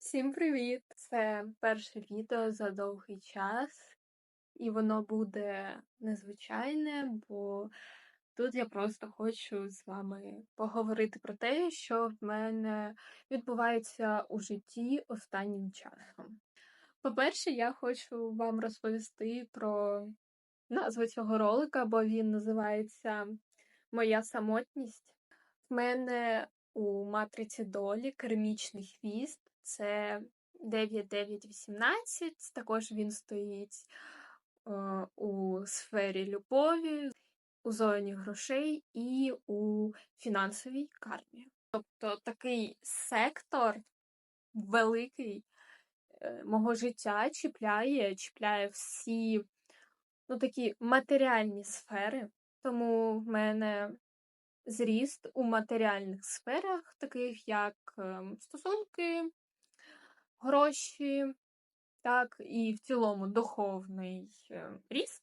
Всім привіт! Це перше відео за довгий час, і воно буде незвичайне, бо тут я просто хочу з вами поговорити про те, що в мене відбувається у житті останнім часом. По-перше, я хочу вам розповісти про назву цього ролика, бо він називається Моя самотність. В мене у матриці долі кермічний хвіст це 9918. Також він стоїть е, у сфері любові, у зоні грошей і у фінансовій кармі. Тобто такий сектор великий е, мого життя чіпляє, чіпляє всі ну, такі матеріальні сфери. Тому в мене зріст у матеріальних сферах, таких як ем, стосунки, гроші, так, і в цілому духовний е, ріст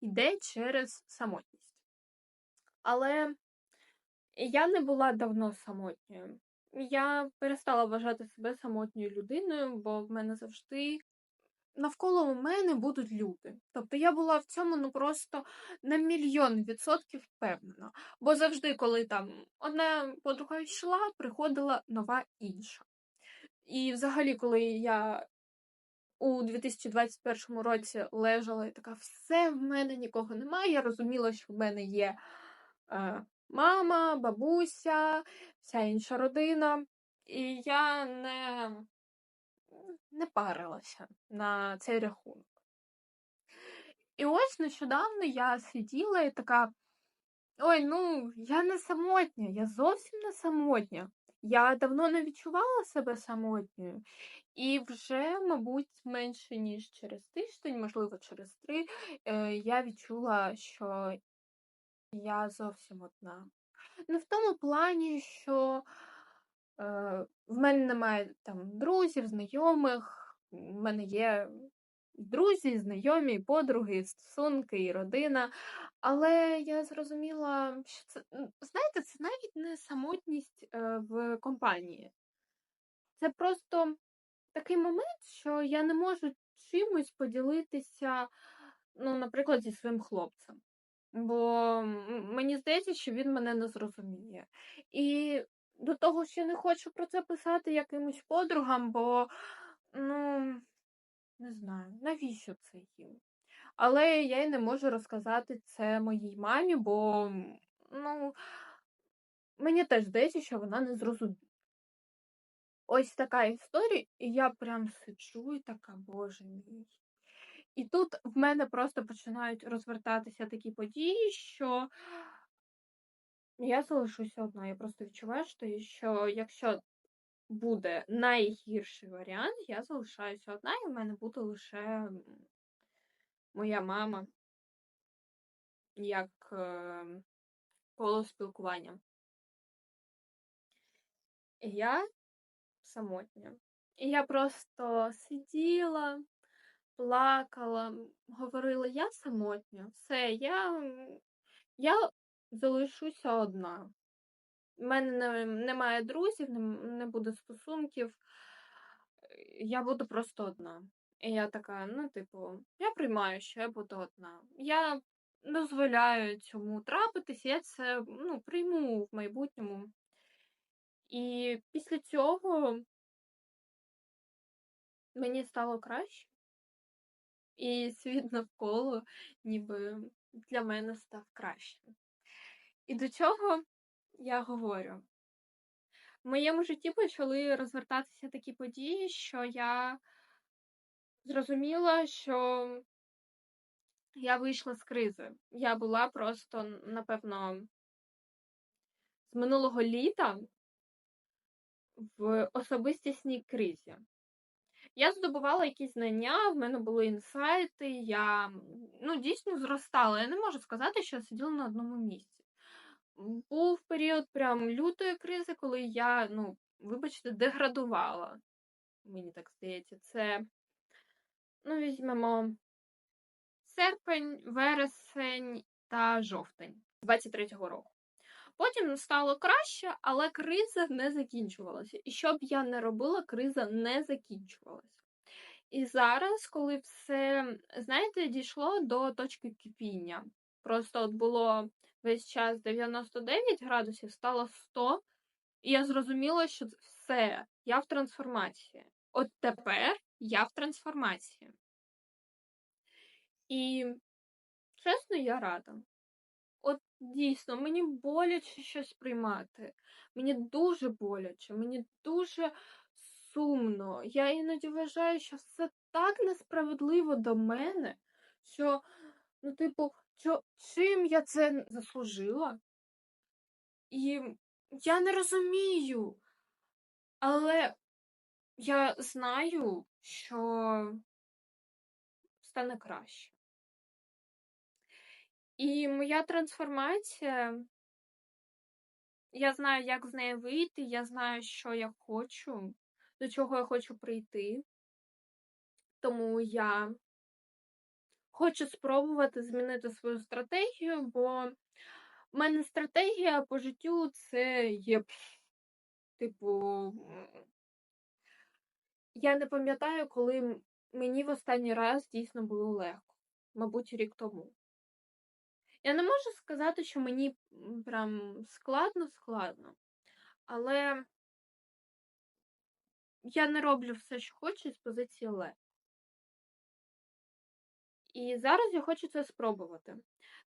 йде через самотність. Але я не була давно самотньою. Я перестала вважати себе самотньою людиною, бо в мене завжди навколо мене будуть люди. Тобто я була в цьому ну просто на мільйон відсотків впевнена. Бо завжди, коли там одна подруга йшла, приходила нова інша. І взагалі, коли я у 2021 році лежала і така, все в мене нікого немає, я розуміла, що в мене є е, мама, бабуся, вся інша родина. І я не не парилася на цей рахунок. І ось нещодавно я сиділа і така: ой, ну, я не самотня, я зовсім не самотня. Я давно не відчувала себе самотньою, і вже, мабуть, менше ніж через тиждень, можливо, через три, е, я відчула, що я зовсім одна. Не в тому плані, що Е, в мене немає там друзів, знайомих, в мене є друзі, знайомі, подруги, стосунки, і родина. Але я зрозуміла, що це, знаєте, це навіть не самотність е, в компанії. Це просто такий момент, що я не можу чимось поділитися, ну, наприклад, зі своїм хлопцем. Бо мені здається, що він мене не зрозуміє. І до того ще не хочу про це писати якимось подругам, бо, ну, не знаю, навіщо це їм. Але я й не можу розказати це моїй мамі, бо, ну, мені теж здається, що вона не зрозуміє. Ось така історія, і я прям сиджу і така, боже мій. І тут в мене просто починають розвертатися такі події, що я залишуся одна. Я просто відчуваю, що що якщо буде найгірший варіант, я залишаюся одна, і в мене буде лише моя мама як е, коло спілкування. І я самотня. І я просто сиділа, плакала, говорила, я самотня, все, я я залишуся одна. У мене немає друзів, не буде стосунків. Я буду просто одна. І я така, ну, типу, я приймаю, що я буду одна. Я дозволяю цьому трапитись, я це ну, прийму в майбутньому. І після цього мені стало краще. І світ навколо ніби для мене став кращим. І до чого я говорю? В моєму житті почали розвертатися такі події, що я зрозуміла, що я вийшла з кризи. Я була просто, напевно, з минулого літа в особистісній кризі. Я здобувала якісь знання, в мене були інсайти, я ну, дійсно зростала. Я не можу сказати, що я сиділа на одному місці. Був період прям лютої кризи, коли я, ну, вибачте, деградувала. Мені так здається, це, ну, візьмемо серпень, вересень та жовтень 23-го року. Потім стало краще, але криза не закінчувалася. І що б я не робила, криза не закінчувалася. І зараз, коли все, знаєте, дійшло до точки кипіння. Просто от було весь час 99 градусів, стало 100, і я зрозуміла, що все, я в трансформації. От тепер я в трансформації. І, чесно, я рада. От дійсно, мені боляче щось приймати. Мені дуже боляче, мені дуже сумно. Я іноді вважаю, що все так несправедливо до мене, що, ну, типу, що, чим я це заслужила? І я не розумію. Але я знаю, що стане краще. І моя трансформація, я знаю, як з неї вийти, я знаю, що я хочу, до чого я хочу прийти. Тому я хочу спробувати змінити свою стратегію, бо в мене стратегія по життю це є, типу, я не пам'ятаю, коли мені в останній раз дійсно було легко, мабуть, рік тому. Я не можу сказати, що мені прям складно-складно, але я не роблю все, що хочу, з позиції легко. І зараз я хочу це спробувати.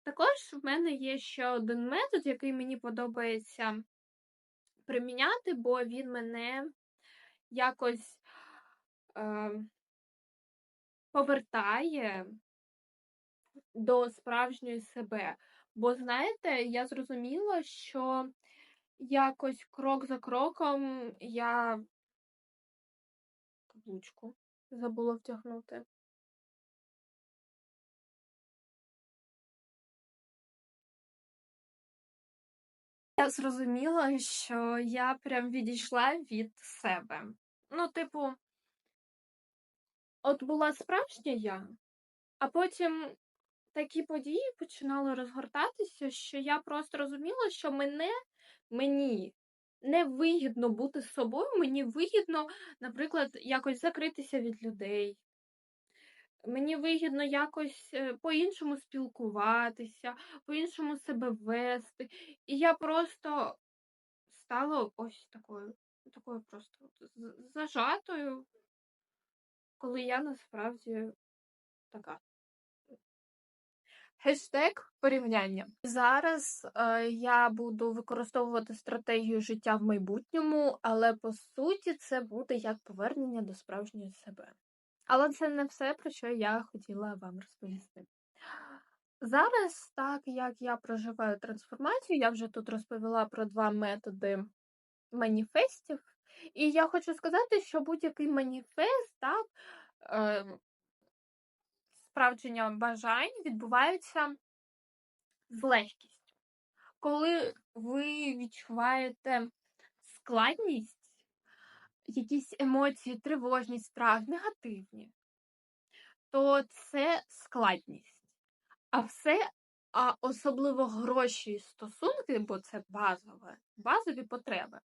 Також в мене є ще один метод, який мені подобається приміняти, бо він мене якось е, повертає до справжньої себе. Бо, знаєте, я зрозуміла, що якось крок за кроком я каблучку забула втягнути. Я зрозуміла, що я прям відійшла від себе. Ну, типу, от була справжня я, а потім такі події починали розгортатися, що я просто розуміла, що мене мені не вигідно бути з собою, мені вигідно, наприклад, якось закритися від людей. Мені вигідно якось е, по-іншому спілкуватися, по-іншому себе вести. І я просто стала ось такою, такою просто зажатою, коли я насправді така. Хештег порівняння. Зараз е, я буду використовувати стратегію життя в майбутньому, але по суті це буде як повернення до справжньої себе. Але це не все, про що я хотіла вам розповісти. Зараз, так як я проживаю трансформацію, я вже тут розповіла про два методи маніфестів. І я хочу сказати, що будь-який маніфест, так, е, справдження бажань відбуваються з легкістю. Коли ви відчуваєте складність, якісь емоції, тривожність, страх, негативні, то це складність. А все, а особливо гроші і стосунки, бо це базове, базові потреби,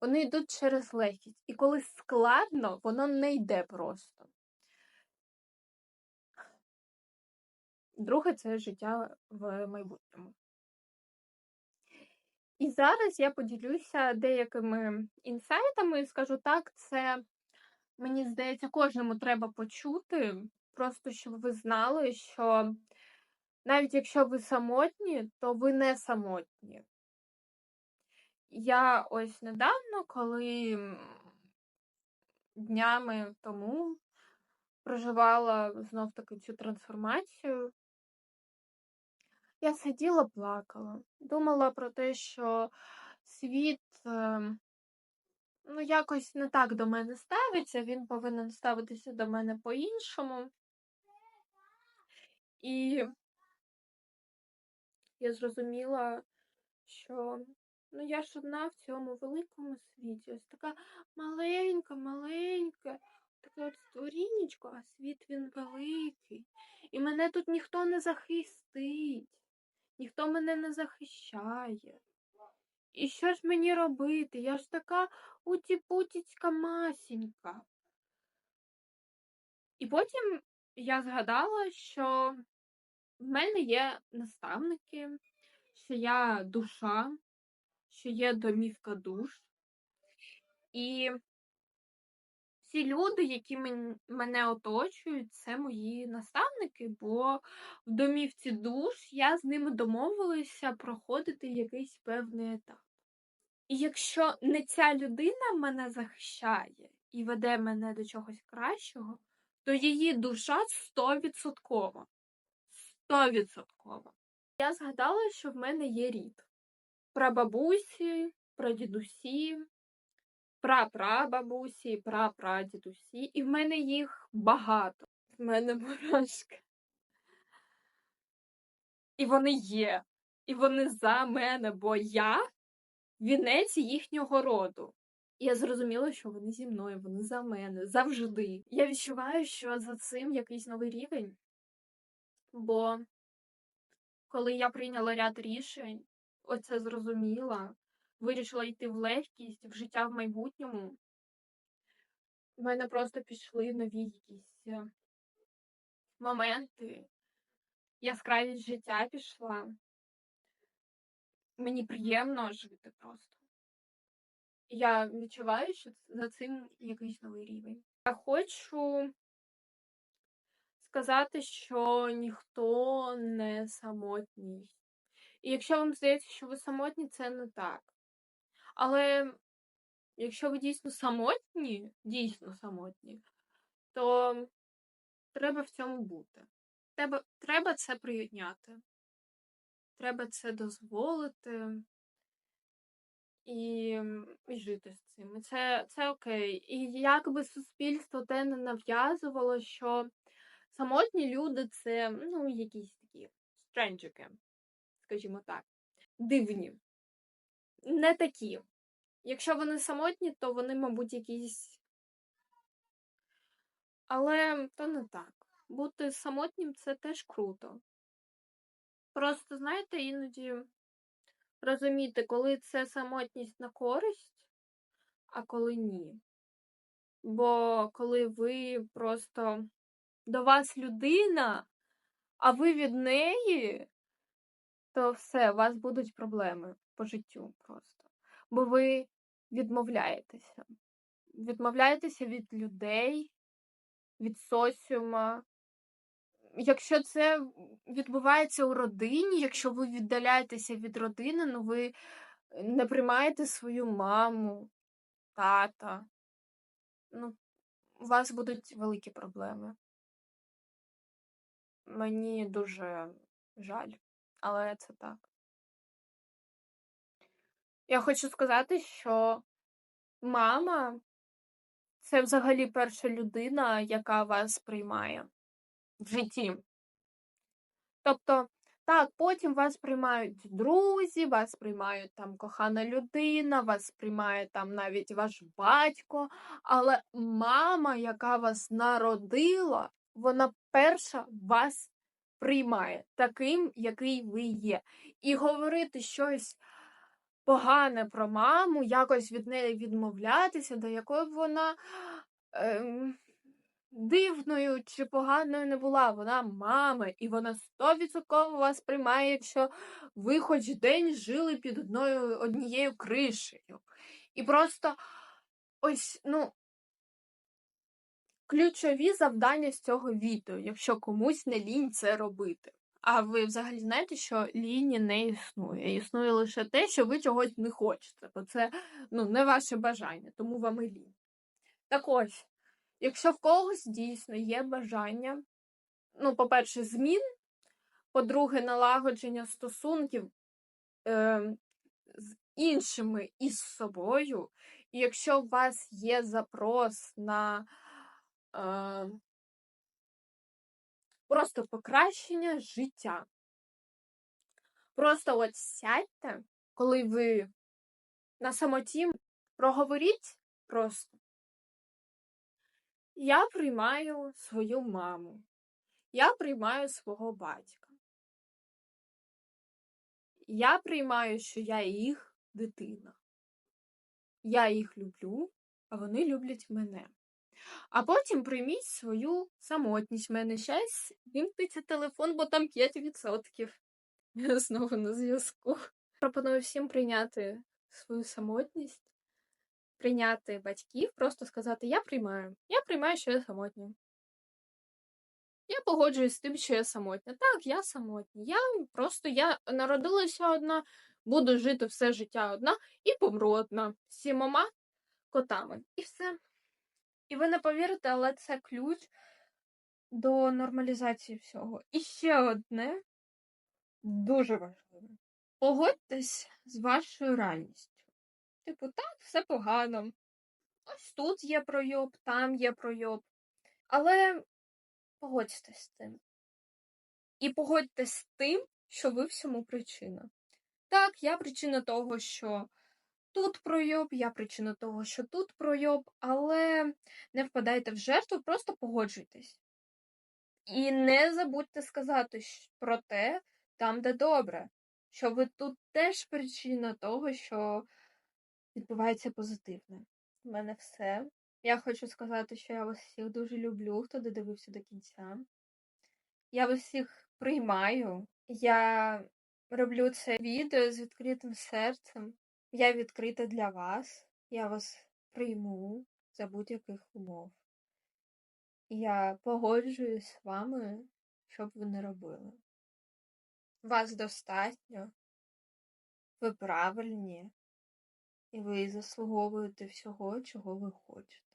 вони йдуть через легкість. І коли складно, воно не йде просто. Друге це життя в майбутньому. І зараз я поділюся деякими інсайтами, скажу так, це, мені здається, кожному треба почути, просто щоб ви знали, що навіть якщо ви самотні, то ви не самотні. Я ось недавно, коли днями тому проживала знов таки цю трансформацію, я сиділа, плакала, думала про те, що світ ем, ну, якось не так до мене ставиться, він повинен ставитися до мене по-іншому. І я зрозуміла, що ну, я ж одна в цьому великому світі. Ось така маленька, маленька, таке от створіннячко, а світ він великий. І мене тут ніхто не захистить ніхто мене не захищає. І що ж мені робити? Я ж така утіпутіцька масінька. І потім я згадала, що в мене є наставники, що я душа, що є домівка душ. І всі люди, які мене оточують, це мої наставники, бо в домівці душ я з ними домовилася проходити якийсь певний етап. І якщо не ця людина мене захищає і веде мене до чогось кращого, то її душа стовідсоткова. Стовідсоткова. Я згадала, що в мене є рід. Прабабусі, прадідусі, прапрабабусі, прапрадідусі. І в мене їх багато. В мене мурашки. І вони є. І вони за мене, бо я вінець їхнього роду. І я зрозуміла, що вони зі мною, вони за мене завжди. Я відчуваю, що за цим якийсь новий рівень. Бо коли я прийняла ряд рішень, оце зрозуміла, вирішила йти в легкість, в життя в майбутньому, в мене просто пішли нові якісь е, моменти. Яскравість життя пішла. Мені приємно жити просто. Я відчуваю, що за цим якийсь новий рівень. Я хочу сказати, що ніхто не самотній. І якщо вам здається, що ви самотні, це не так. Але якщо ви дійсно самотні, дійсно самотні, то треба в цьому бути. Треба, треба це прийняти. Треба це дозволити і, і жити з цим. Це, це окей. І як би суспільство те не нав'язувало, що самотні люди це ну, якісь такі стренджики, скажімо так, дивні. Не такі. Якщо вони самотні, то вони, мабуть, якісь. Але то не так. Бути самотнім це теж круто. Просто, знаєте, іноді розуміти, коли це самотність на користь, а коли ні. Бо коли ви просто до вас людина, а ви від неї, то все, у вас будуть проблеми по життю просто. Бо ви відмовляєтеся. Відмовляєтеся від людей, від соціума. Якщо це відбувається у родині, якщо ви віддаляєтеся від родини, ну ви не приймаєте свою маму, тата, ну, у вас будуть великі проблеми. Мені дуже жаль, але це так. Я хочу сказати, що мама це взагалі перша людина, яка вас приймає в житті. Тобто, так, потім вас приймають друзі, вас приймають там кохана людина, вас приймає там навіть ваш батько, але мама, яка вас народила, вона перша вас приймає таким, який ви є. І говорити щось погане про маму, якось від неї відмовлятися, до якої б вона. Ем дивною чи поганою не була, вона мама, і вона стовідсотково вас приймає, якщо ви хоч день жили під одною однією кришею. І просто ось, ну, ключові завдання з цього відео, якщо комусь не лінь це робити. А ви взагалі знаєте, що ліні не існує. Існує лише те, що ви чогось не хочете, бо це ну, не ваше бажання, тому вам і лінь. Так ось. Якщо в когось дійсно є бажання, ну, по-перше, змін, по-друге, налагодження стосунків е, з іншими і з собою, і якщо у вас є запрос на е, просто покращення життя, просто от сядьте, коли ви на самоті, проговоріть просто. Я приймаю свою маму. Я приймаю свого батька. Я приймаю, що я їх дитина. Я їх люблю, а вони люблять мене. А потім прийміть свою самотність. В мене щас вімкнеться телефон, бо там 5%. Я знову на зв'язку. Пропоную всім прийняти свою самотність, прийняти батьків, просто сказати: Я приймаю. Я приймаю, що я самотня. Я погоджуюсь з тим, що я самотня. Так, я самотня. Я просто я народилася одна, буду жити все життя одна і помру одна з сімома котами. І все. І ви не повірите, але це ключ до нормалізації всього. І ще одне дуже важливе. Погодьтесь з вашою реальністю. Типу, так, все погано. Ось тут є пройоб, там є пройоб. Але погодьтесь з тим. І погодьтесь з тим, що ви всьому причина. Так, я причина того, що тут пройоб, я причина того, що тут пройоб, але не впадайте в жертву, просто погоджуйтесь. І не забудьте сказати про те, там, де добре, що ви тут теж причина того, що відбувається позитивне. У мене все. Я хочу сказати, що я вас всіх дуже люблю, хто додивився до кінця. Я вас всіх приймаю. Я роблю це відео з відкритим серцем. Я відкрита для вас. Я вас прийму за будь-яких умов. Я погоджуюсь з вами, що б ви не робили. Вас достатньо, ви правильні, і ви заслуговуєте всього, чого ви хочете.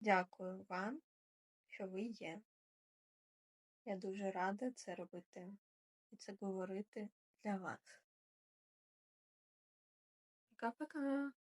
Дякую вам, що ви є. Я дуже рада це робити і це говорити для вас. Пока-пока.